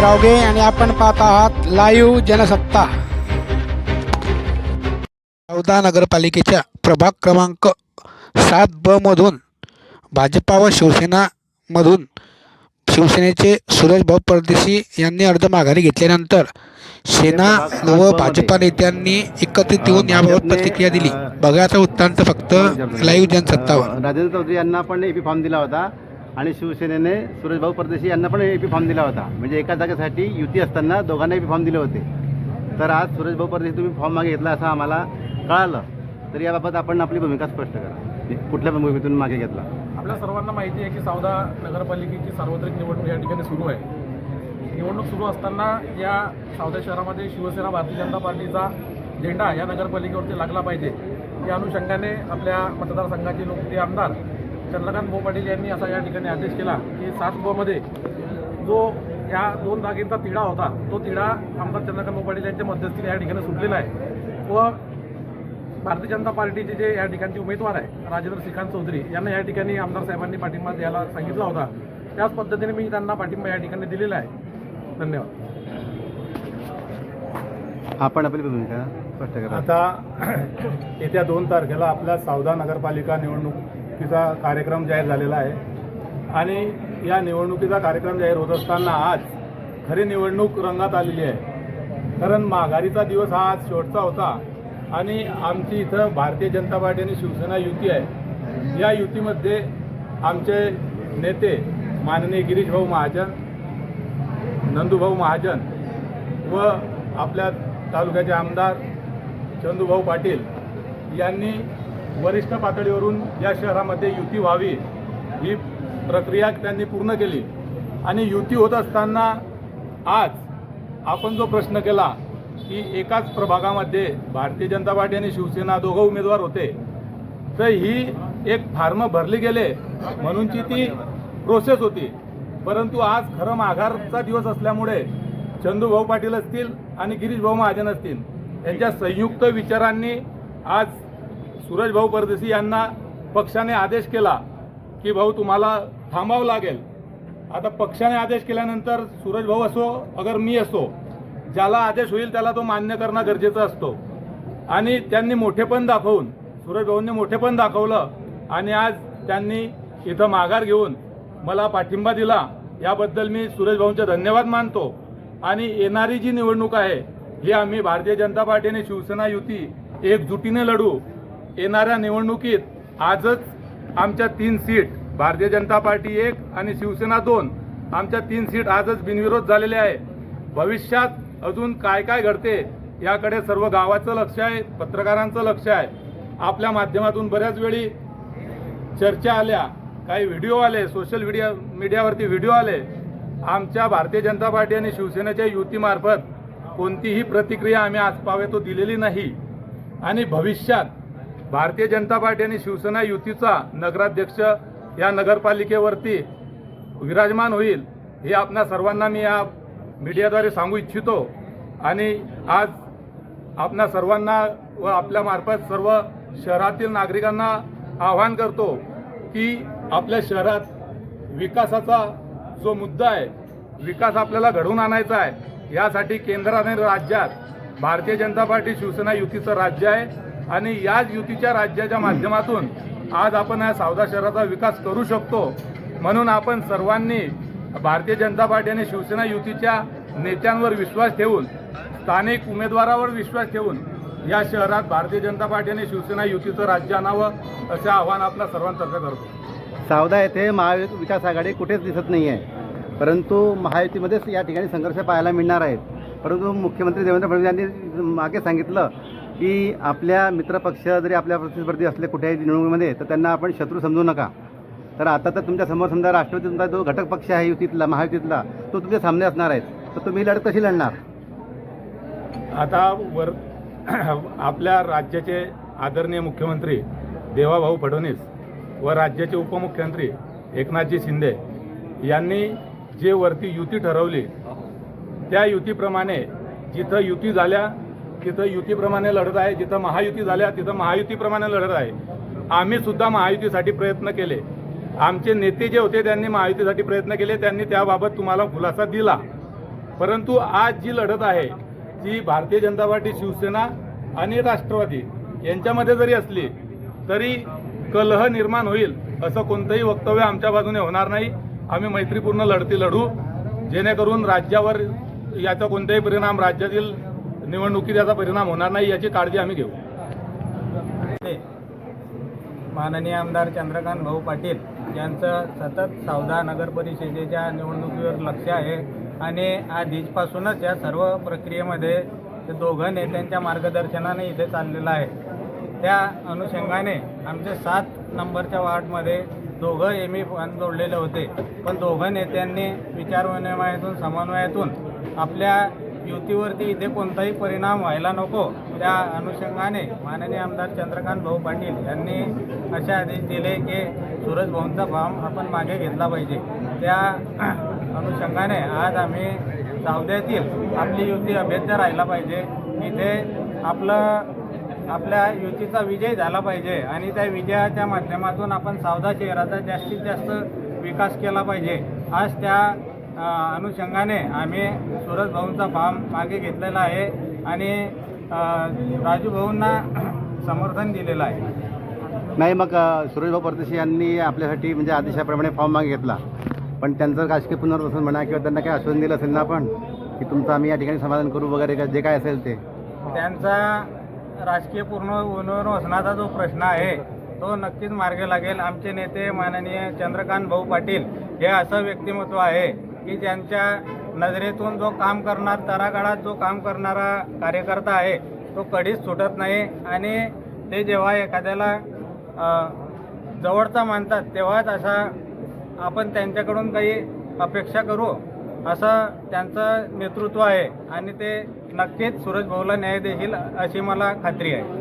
रावगे आणि आपण पाहत आहात लाईव्ह जनसत्ता. चौदा नगरपालिकेच्या प्रभाग क्रमांक सात ब मधून भाजपा व शिवसेनामधून शिवसेनेचे सुरेश भाऊ परदेशी यांनी अर्ज माघारी घेतल्यानंतर सेना व भाजपा नेत्यांनी एकत्रित येऊन याबाबत प्रतिक्रिया दिली. बघायचा वृत्तांत फक्त लाईव्ह जनसत्तावर. राजेंद्र चौधरी यांना पण एपी फॉर्म दिला होता. आणि शिवसेनेने सुरेशभाऊ परदेशी यांना पण एपी फॉर्म दिला होता. म्हणजे एका जागेसाठी युती असताना दोघांना एपी फॉर्म दिले होते. तर आज सुरेशभाऊ परदेशी तुम्ही फॉर्म मागे घेतला असं आम्हाला कळालं. तर याबाबत आपण आपली भूमिका स्पष्ट करा. कुठल्या भूमिकेतून मागे घेतला? आपल्या सर्वांना माहिती आहे की सावदा नगरपालिकेची सार्वत्रिक निवडणूक या ठिकाणी सुरू आहे. निवडणूक सुरू असताना या सावदा शहरामध्ये शिवसेना भारतीय जनता पार्टीचा झेंडा या नगरपालिकेवरती लागला पाहिजे. या अनुषंगाने आपल्या मतदारसंघाचे लोकप्रिय आमदार चंद्रकांत भाऊ पाटील यांनी असा या ठिकाणी आदेश केला की सात मध्ये जो या दोन जागेंचा तिढा होता तो तिढा आमदार चंद्रकांत भाऊ पाटील यांच्या मध्यस्थीने या ठिकाणी सुटलेला आहे. व भारतीय जनता पार्टीचे जे या ठिकाणचे उमेदवार आहे राजेंद्र श्रीकांत चौधरी यांना या ठिकाणी आमदार साहेबांनी पाठिंबा द्यायला सांगितला होता. त्याच पद्धतीने मी त्यांना पाठिंबा या ठिकाणी दिलेला आहे. धन्यवाद. आपण आपली भूमिका स्पष्ट करा. आता येत्या दोन तारखेला आपल्या सावदा नगरपालिका निवडणुकीचा कार्यक्रम जाहीर झालेला आहे. आणि या निवडणुकीचा कार्यक्रम जाहीर होत असताना आज खरी निवडणूक रंगात आलेली आहे. कारण माघारीचा दिवस हा आज शेवटचा होता आणि आमची इथं भारतीय जनता पार्टी आणि शिवसेना युती आहे. या युतीमध्ये आमचे नेते माननीय गिरीश भाऊ महाजन नंदूभाऊ महाजन व आपल्या तालुक्याचे आमदार चंदूभाऊ पाटील यांनी वरिष्ठ पातळीवरून या शहरामध्ये युती व्हावी ही प्रक्रिया त्यांनी पूर्ण केली. आणि युती होत असताना आज आपण जो प्रश्न केला की एकाच प्रभागामध्ये भारतीय जनता पार्टी आणि शिवसेना दोघं उमेदवार होते तर ही एक फार्म भरली गेले म्हणूनची ती प्रोसेस होती. परंतु आज खरं माघारचा दिवस असल्यामुळे चंदूभाऊ पाटील असतील आणि गिरीशभाऊ महाजन असतील यांच्या संयुक्त विचारांनी आज सूरज भाऊ परदेशी यांना पक्षाने आदेश केला की भाऊ तुम्हाला थांबावं लागेल. आता पक्षाने आदेश केल्यानंतर सूरज भाऊ असो अगर मी असो ज्याला आदेश होईल त्याला तो मान्य करणं गरजेचं असतो. आणि त्यांनी मोठेपण दाखवून सूरज भाऊंनी मोठेपण दाखवलं आणि आज त्यांनी इथं माघार घेऊन मला पाठिंबा दिला. याबद्दल मी सूरज भाऊंचे धन्यवाद मानतो. आणि येणारी जी निवडणूक आहे ही आम्ही भारतीय जनता पार्टी आणि शिवसेना युती एकजुटीने लढू. येणाऱ्या निवडणुकीत आजच आमच्या तीन सीट भारतीय जनता पार्टी एक आणि शिवसेना दोन आमच्या तीन सीट आजच बिनविरोध झालेले आहे. भविष्यात अजून काय काय घडते याकडे सर्व गावाचं लक्ष आहे पत्रकारांचं लक्ष आहे. आपल्या माध्यमातून बऱ्याच वेळी चर्चा आल्या काही व्हिडिओ आले सोशल मीडिया मीडियावरती व्हिडिओ आले. आमच्या भारतीय जनता पार्टी आणि शिवसेनेच्या युतीमार्फत कोणतीही प्रतिक्रिया आम्ही आज पावे तो दिलेली नाही. आणि भविष्यात भारतीय जनता पार्टी आणि शिवसेना युतीचा नगराध्यक्ष या नगरपालिकेवरती विराजमान होईल हे आपणा सर्वांना मी या मीडियाद्वारे सांगू इच्छितो. आणि आज आपणा सर्वांना व आपल्यामार्फत सर्व शहरातील नागरिकांना आवाहन करतो की आपल्या शहरात विकासाचा जो मुद्दा आहे विकास आपल्याला घडवून आणायचा आहे यासाठी केंद्र आणि राज्यात भारतीय जनता पार्टी शिवसेना युतीचं राज्य आहे. आणि याच युतीच्या राज्याच्या माध्यमातून आज आपण या सावदा शहराचा विकास करू शकतो. म्हणून आपण सर्वांनी भारतीय जनता पार्टी आणि शिवसेना युतीच्या नेत्यांवर विश्वास ठेवून स्थानिक उमेदवारावर विश्वास ठेवून या शहरात भारतीय जनता पार्टी आणि शिवसेना युतीचं राज्य आणावं असे आव्हान आपल्या सर्वांतर्फे करतो. सावदा येथे महाविकास आघाडी कुठेच दिसत नाही आहे परंतु महायुतीमध्येच या ठिकाणी संघर्ष पाहायला मिळणार आहेत. परंतु मुख्यमंत्री देवेंद्र फडणवीस यांनी मागे सांगितलं की आपल्या मित्रपक्ष जरी आपल्या प्रतिस्पर्धी असले कुठल्याही निवडणुकीमध्ये तर त्यांना आपण शत्रू समजू नका. तर आता तर तुमच्यासमोर समजा राष्ट्रवादी तुमचा जो घटक पक्ष आहे युतीतला महायुतीतला तो तुमच्या सामने असणार आहे तर तुम्ही लढत कशी लढणार? आता वर आपल्या राज्याचे आदरणीय मुख्यमंत्री देवाभाऊ फडणवीस व राज्याचे उपमुख्यमंत्री एकनाथजी शिंदे यांनी जे वरती युती ठरवली त्या युतीप्रमाणे जिथं युती झाल्या तिथं युतीप्रमाणे लढत आहे जिथं महायुती झाल्या तिथं महायुतीप्रमाणे लढत आहे. आम्ही सुद्धा महायुतीसाठी प्रयत्न केले. आमचे नेते जे होते त्यांनी महायुतीसाठी प्रयत्न केले. त्यांनी त्याबाबत तुम्हाला खुलासा दिला. परंतु आज जी लढत आहे ती भारतीय जनता पार्टी शिवसेना आणि राष्ट्रवादी यांच्यामध्ये जरी असली तरी कलह निर्माण होईल असं कोणतंही वक्तव्य आमच्या बाजूने होणार नाही. आम्ही मैत्रीपूर्ण लढती लढू. जेणेकरून राज्यावर याचा कोणताही परिणाम राज्यातील निवडणुकीत याचा परिणाम होणार नाही याची काळजी आम्ही घेऊ. माननीय आमदार चंद्रकांत भाऊ पाटील यांचं सतत सावधा नगर परिषदेच्या निवडणुकीवर लक्ष आहे आणि आधीचपासूनच या सर्व प्रक्रियेमध्ये ते दोघं नेत्यांच्या मार्गदर्शनाने इथे चाललेलं आहे. त्या अनुषंगाने आमचे सात नंबरच्या वार्डमध्ये दोघं एम ई जोडलेले होते. पण दोघं नेत्यांनी विचारविनिमयातून समन्वयातून आपल्या युतीवरती इथे कोणताही परिणाम व्हायला नको. त्या अनुषंगाने माननीय आमदार चंद्रकांत भाऊ पाटील यांनी असे आदेश दिले की सूरज भाऊंचा फॉर्म आपण मागे घेतला पाहिजे. त्या अनुषंगाने आज आम्ही सावद्यातील आपली युती अभेद्य राहिला पाहिजे. इथे आपलं आपल्या युतीचा विजय झाला पाहिजे आणि त्या विजयाच्या माध्यमातून आपण सावदा शहराचा जास्तीत जास्त विकास केला पाहिजे. आज त्या अनुषंगाने आम्ही सुरज भाऊंचा फॉर्म मागे घेतलेला आहे आणि राजू भाऊंना समर्थन दिलेलं आहे. नाही मग सुरेशभाऊ परदेशी यांनी आपल्यासाठी म्हणजे आदेशाप्रमाणे फॉर्म मागे घेतला. पण त्यांचं राजकीय पुनर्वसन म्हणा किंवा त्यांना काही आश्वासन दिलं असेल ना आपण की तुमचं आम्ही या ठिकाणी समाधान करू वगैरे का- जे काय असेल ते. त्यांचा राजकीय पूर्ण पुनर्वसनाचा जो प्रश्न आहे तो नक्कीच मार्गी लागेल. आमचे नेते माननीय चंद्रकांत भाऊ पाटील हे असं व्यक्तिमत्व आहे की ज्यांच्या नजरेतून जो काम करणार तरागाळात जो काम करणारा कार्यकर्ता आहे तो कधीच सुटत नाही. आणि ते जेव्हा एखाद्याला जवळचा मानतात तेव्हाच असा आपण त्यांच्याकडून काही अपेक्षा करू असं त्यांचं नेतृत्व आहे. आणि ते नक्कीच सूरज भाऊला न्याय देईल अशी मला खात्री आहे.